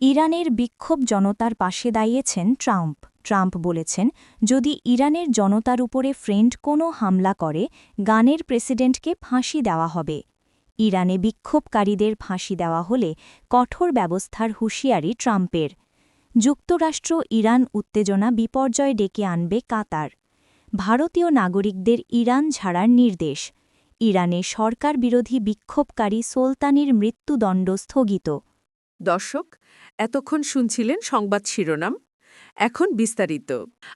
ইরানের বিক্ষোভ জনতার পাশে দাঁড়িয়েছেন ট্রাম্প। ট্রাম্প বলেছেন, যদি ইরানের জনতার উপরে ফ্রেন্ড কোনো হামলা করে, গানের প্রেসিডেন্টকে ফাঁসি দেওয়া হবে। ইরানে বিক্ষোভকারীদের ফাঁসি দেওয়া হলে কঠোর ব্যবস্থার হুঁশিয়ারি ট্রাম্পের। যুক্তরাষ্ট্র ইরান উত্তেজনা বিপর্যয় ডেকে আনবে কাতার। ভারতীয় নাগরিকদের ইরান ছাড়ার নির্দেশ। ইরানে সরকার বিরোধী বিক্ষোভকারী সুলতানির মৃত্যুদণ্ড স্থগিত। দর্শক, এতক্ষণ শুনছিলেন সংবাদ শিরোনাম। এখন বিস্তারিত।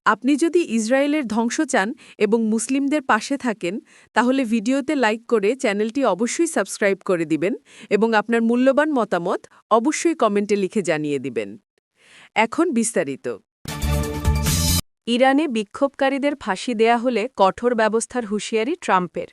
আপনি যদি ইসরায়েলের ধ্বংস চান এবং মুসলিমদের পাশে থাকেন, তাহলে ভিডিওতে লাইক করে চ্যানেলটি অবশ্যই সাবস্ক্রাইব করে দিবেন এবং আপনার মূল্যবান মতামত অবশ্যই কমেন্টে লিখে জানিয়ে দিবেন। এখন বিস্তারিত। ইরানে বিক্ষোভকারীদের ফাঁসি দেয়া হলে কঠোর ব্যবস্থার হুঁশিয়ারি ট্রাম্পের।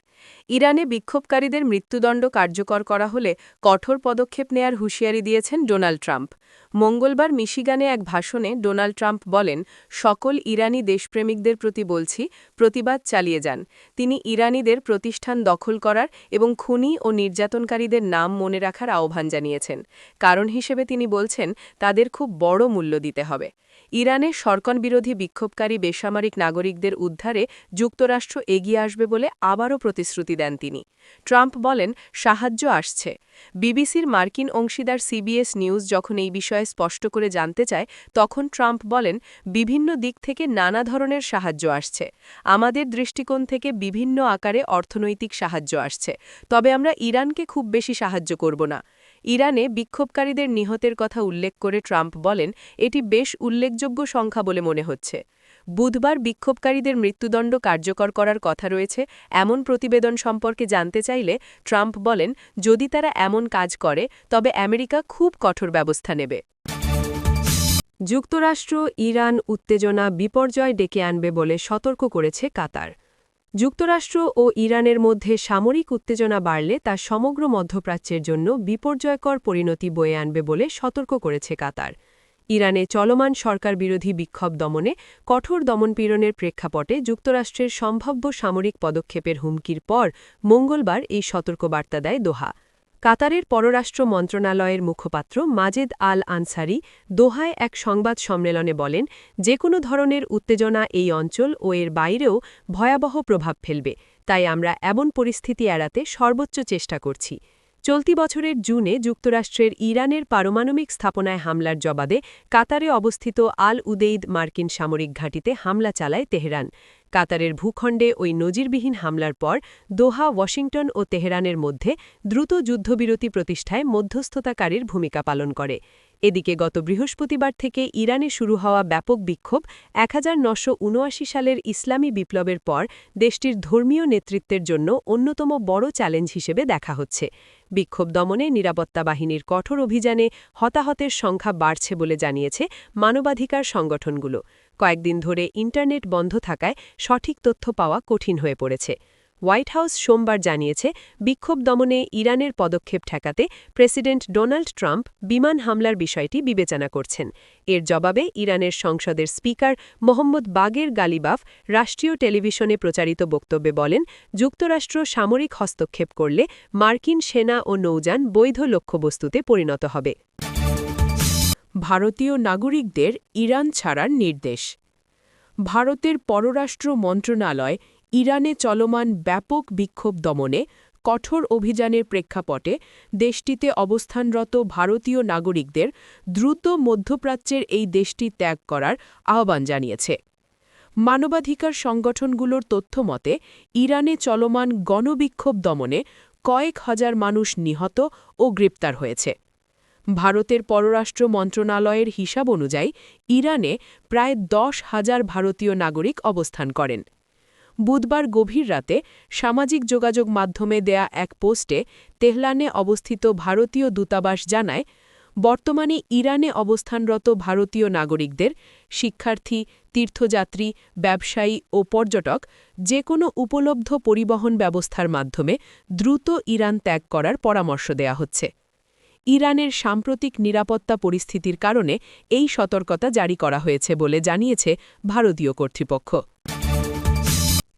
ইরানে বিক্ষোভকারীদের মৃত্যুদণ্ড কার্যকর করা হলে কঠোর পদক্ষেপ নেয়ার হুঁশিয়ারি দিয়েছেন ডোনাল্ড ট্রাম্প। মঙ্গলবার মিশিগানে এক ভাষণে ডোনাল্ড ট্রাম্প বলেন, সকল ইরানি দেশপ্রেমিকদের প্রতি বলছি, প্রতিবাদ চালিয়ে যান। তিনি ইরানিদের প্রতিষ্ঠান দখল করার এবং খুনি ও নির্যাতনকারীদের নাম মনে রাখার আহ্বান জানিয়েছেন। কারণ হিসেবে তিনি বলছেন, তাদের খুব বড় মূল্য দিতে হবে। ইরানে সরকন বিরোধী বিক্ষোভকারী বেসামরিক নাগরিকদের উদ্ধারে যুক্তরাষ্ট্র এগিয়ে আসবে বলে আবারও প্রতিশ্রুতি দেন তিনি। ট্রাম্প বলেন, সাহায্য আসছে। বিবিসির মার্কিন অংশীদার সিবিএস নিউজ যখন এই বিষয়ে স্পষ্ট করে জানতে চায়, তখন ট্রাম্প বলেন, বিভিন্ন দিক থেকে নানা ধরনের সাহায্য আসছে। আমাদের দৃষ্টিকোণ থেকে বিভিন্ন আকারে অর্থনৈতিক সাহায্য আসছে। তবে আমরা ইরানকে খুব বেশি সাহায্য করব না। ইরানে বিক্ষোভকারীদের নিহতের কথা উল্লেখ করে ট্রাম্প বলেন, এটি বেশ উল্লেখযোগ্য সংখ্যা বলে মনে হচ্ছে। বুধবার বিক্ষোভকারীদের মৃত্যুদণ্ড কার্যকর করার কথা রয়েছে, এমন প্রতিবেদন সম্পর্কে জানতে চাইলে ট্রাম্প বলেন, যদি তারা এমন কাজ করে, তবে আমেরিকা খুব কঠোর ব্যবস্থা নেবে। যুক্তরাষ্ট্র ইরান উত্তেজনা বিপর্যয় ডেকে আনবে বলে সতর্ক করেছে কাতার। যুক্তরাষ্ট্র ও ইরানের মধ্যে সামরিক উত্তেজনা বাড়লে তা সমগ্র মধ্যপ্রাচ্যের জন্য বিপর্যয়কর পরিণতি বয়ে আনবে বলে সতর্ক করেছে কাতার। ইরানে চলমান সরকার বিরোধী বিক্ষোভ দমনে কঠোর দমনপীড়নের প্রেক্ষাপটে যুক্তরাষ্ট্রের সম্ভাব্য সামরিক পদক্ষেপের হুমকির পর মঙ্গলবার এই সতর্কবার্তা দেয় দোহা। কাতারের পররাষ্ট্র মন্ত্রণালয়ের মুখপাত্র মাজেদ আল আনসারি দোহায় এক সংবাদ সম্মেলনে বলেন যে কোনো ধরনের উত্তেজনা এই অঞ্চল ও এর বাইরেও ভয়াবহ প্রভাব ফেলবে, তাই আমরা এমন পরিস্থিতি এড়াতে সর্বোচ্চ চেষ্টা করছি। চলতি বছরের জুনে যুক্তরাষ্ট্রের ইরানের পারমাণবিক স্থাপনায় হামলার জবাবে কাতারে অবস্থিত আল উদেইদ মার্কিন সামরিক ঘাঁটিতে হামলা চালায় তেহরান। কাতারের ভূখণ্ডে ওই নজিরবিহীন হামলার পর দোহা, ওয়াশিংটন ও তেহরানের মধ্যে দ্রুত যুদ্ধবিরতি প্রতিষ্ঠায় মধ্যস্থতাকারীর ভূমিকা পালন করে। এদিকে গত বৃহস্পতিবার থেকে ইরানে শুরু হওয়া ব্যাপক বিক্ষোভ এক সালের ইসলামী বিপ্লবের পর দেশটির ধর্মীয় নেতৃত্বের জন্য অন্যতম বড় চ্যালেঞ্জ হিসেবে দেখা হচ্ছে। বিক্ষোভ দমনে নিরাপত্তা বাহিনীর কঠোর অভিযানে হতাহতের সংখ্যা বাড়ছে বলে জানিয়েছে মানবাধিকার সংগঠনগুলো। কয়েকদিন ধরে ইন্টারনেট বন্ধ থাকায় সঠিক তথ্য পাওয়া কঠিন হয়ে পড়েছে। হোয়াইট হাউস সোমবার জানিয়েছে, বিক্ষোভ দমনে ইরানের পদক্ষেপ ঠেকাতে প্রেসিডেন্ট ডোনাল্ড ট্রাম্প বিমান হামলার বিষয়টি বিবেচনা করছেন। এর জবাবে ইরানের সংসদের স্পিকার মোহাম্মদ বাগের গালিবাফ রাষ্ট্রীয় টেলিভিশনে প্রচারিত বক্তব্যে বলেন, যুক্তরাষ্ট্র সামরিক হস্তক্ষেপ করলে মার্কিন সেনা ও নৌযান বৈধ লক্ষ্যবস্তুতে পরিণত হবে। ভারতীয় নাগরিকদের ইরান ছাড়ার নির্দেশ। ভারতের পররাষ্ট্র মন্ত্রণালয় ইরানে চলমান ব্যাপক বিক্ষোভ দমনে কঠোর অভিযানের প্রেক্ষাপটে দেশটিতে অবস্থানরত ভারতীয় নাগরিকদের দ্রুত মধ্যপ্রাচ্যের এই দেশটি ত্যাগ করার আহ্বান জানিয়েছে। মানবাধিকার সংগঠনগুলোর তথ্যমতে ইরানে চলমান গণবিক্ষোভ দমনে কয়েক হাজার মানুষ নিহত ও গ্রেপ্তার হয়েছে। ভারতের পররাষ্ট্র মন্ত্রণালয়ের হিসাব অনুযায়ী, ইরানে প্রায় দশ হাজার ভারতীয় নাগরিক অবস্থান করেন। বুধবার গভীর রাতে সামাজিক যোগাযোগ মাধ্যমে দেয়া এক পোস্টে তেহলানে অবস্থিত ভারতীয় দূতাবাস জানায়, বর্তমানে ইরানে অবস্থানরত ভারতীয় নাগরিকদের শিক্ষার্থী, তীর্থযাত্রী, ব্যবসায়ী ও পর্যটক যে কোনো উপলব্ধ পরিবহন ব্যবস্থার মাধ্যমে দ্রুত ইরান ত্যাগ করার পরামর্শ দেয়া হচ্ছে। ইরানের সাম্প্রতিক নিরাপত্তা পরিস্থিতির কারণে এই সতর্কতা জারি করা হয়েছে বলে জানিয়েছে ভারতীয় কর্তৃপক্ষ।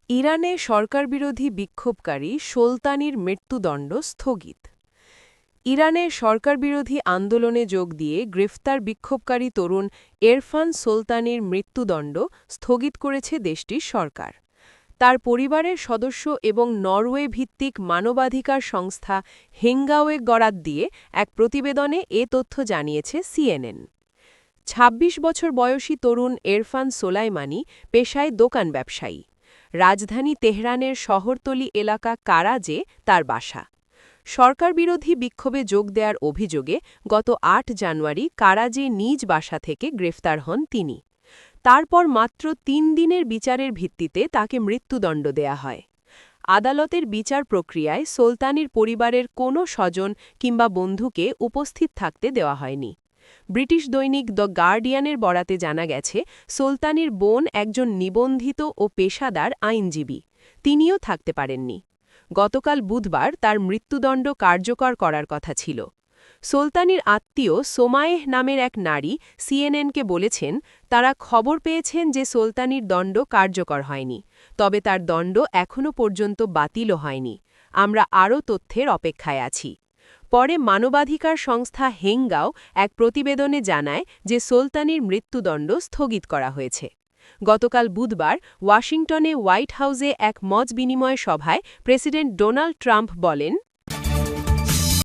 ইরানে সরকার বিরোধী বিক্ষোভকারী সুলতানির মৃত্যুদণ্ড স্থগিত। ইরানের সরকারবিরোধী আন্দোলনে যোগ দিয়ে গ্রেফতার বিক্ষোভকারী তরুণ এরফান সুলতানির মৃত্যুদণ্ড স্থগিত করেছে দেশটির সরকার। তার পরিবারের সদস্য এবং নরওয়ে ভিত্তিক মানবাধিকার সংস্থা হেঙ্গাওয়ে গড়াত দিয়ে এক প্রতিবেদনে এ তথ্য জানিয়েছে সিএনএন। ২৬ বছর বয়সী তরুণ এরফান সোলাইমানি পেশায় দোকান ব্যবসায়ী। রাজধানী তেহরানের শহরতলি এলাকা কারাজে তার বাসা। সরকারবিরোধী বিক্ষোভে যোগ দেওয়ার অভিযোগে গত আট জানুয়ারি কারাজে নিজ বাসা থেকে গ্রেফতার হন তিনি। তারপর মাত্র তিন দিনের বিচারের ভিত্তিতে তাকে মৃত্যুদণ্ড দেয়া হয়। আদালতের বিচার প্রক্রিয়ায় সুলতানির পরিবারের কোনো স্বজন কিংবা বন্ধুকে উপস্থিত থাকতে দেওয়া হয়নি। ব্রিটিশ দৈনিক দ্য গার্ডিয়ানের বরাতে জানা গেছে, সুলতানির বোন একজন নিবন্ধিত ও পেশাদার আইনজীবী। তিনিও থাকতে পারেননি। গতকাল বুধবার তার মৃত্যুদণ্ড কার্যকর করার কথা ছিল। সুলতানির আত্মীয় সোমায়েহ নামের এক নারী সিএনএনকে বলেছেন, তারা খবর পেয়েছেন যে সুলতানির দণ্ড কার্যকর হয়নি, তবে তার দণ্ড এখনও পর্যন্ত বাতিলও হয়নি। আমরা আরও তথ্যের অপেক্ষায় আছি। পরে মানবাধিকার সংস্থা হেঙ্গাও এক প্রতিবেদনে জানায় যে সুলতানির মৃত্যুদণ্ড স্থগিত করা হয়েছে। গতকাল বুধবার ওয়াশিংটনে হোয়াইট হাউসে এক মত বিনিময় সভায় প্রেসিডেন্ট ডোনাল্ড ট্রাম্প বলেন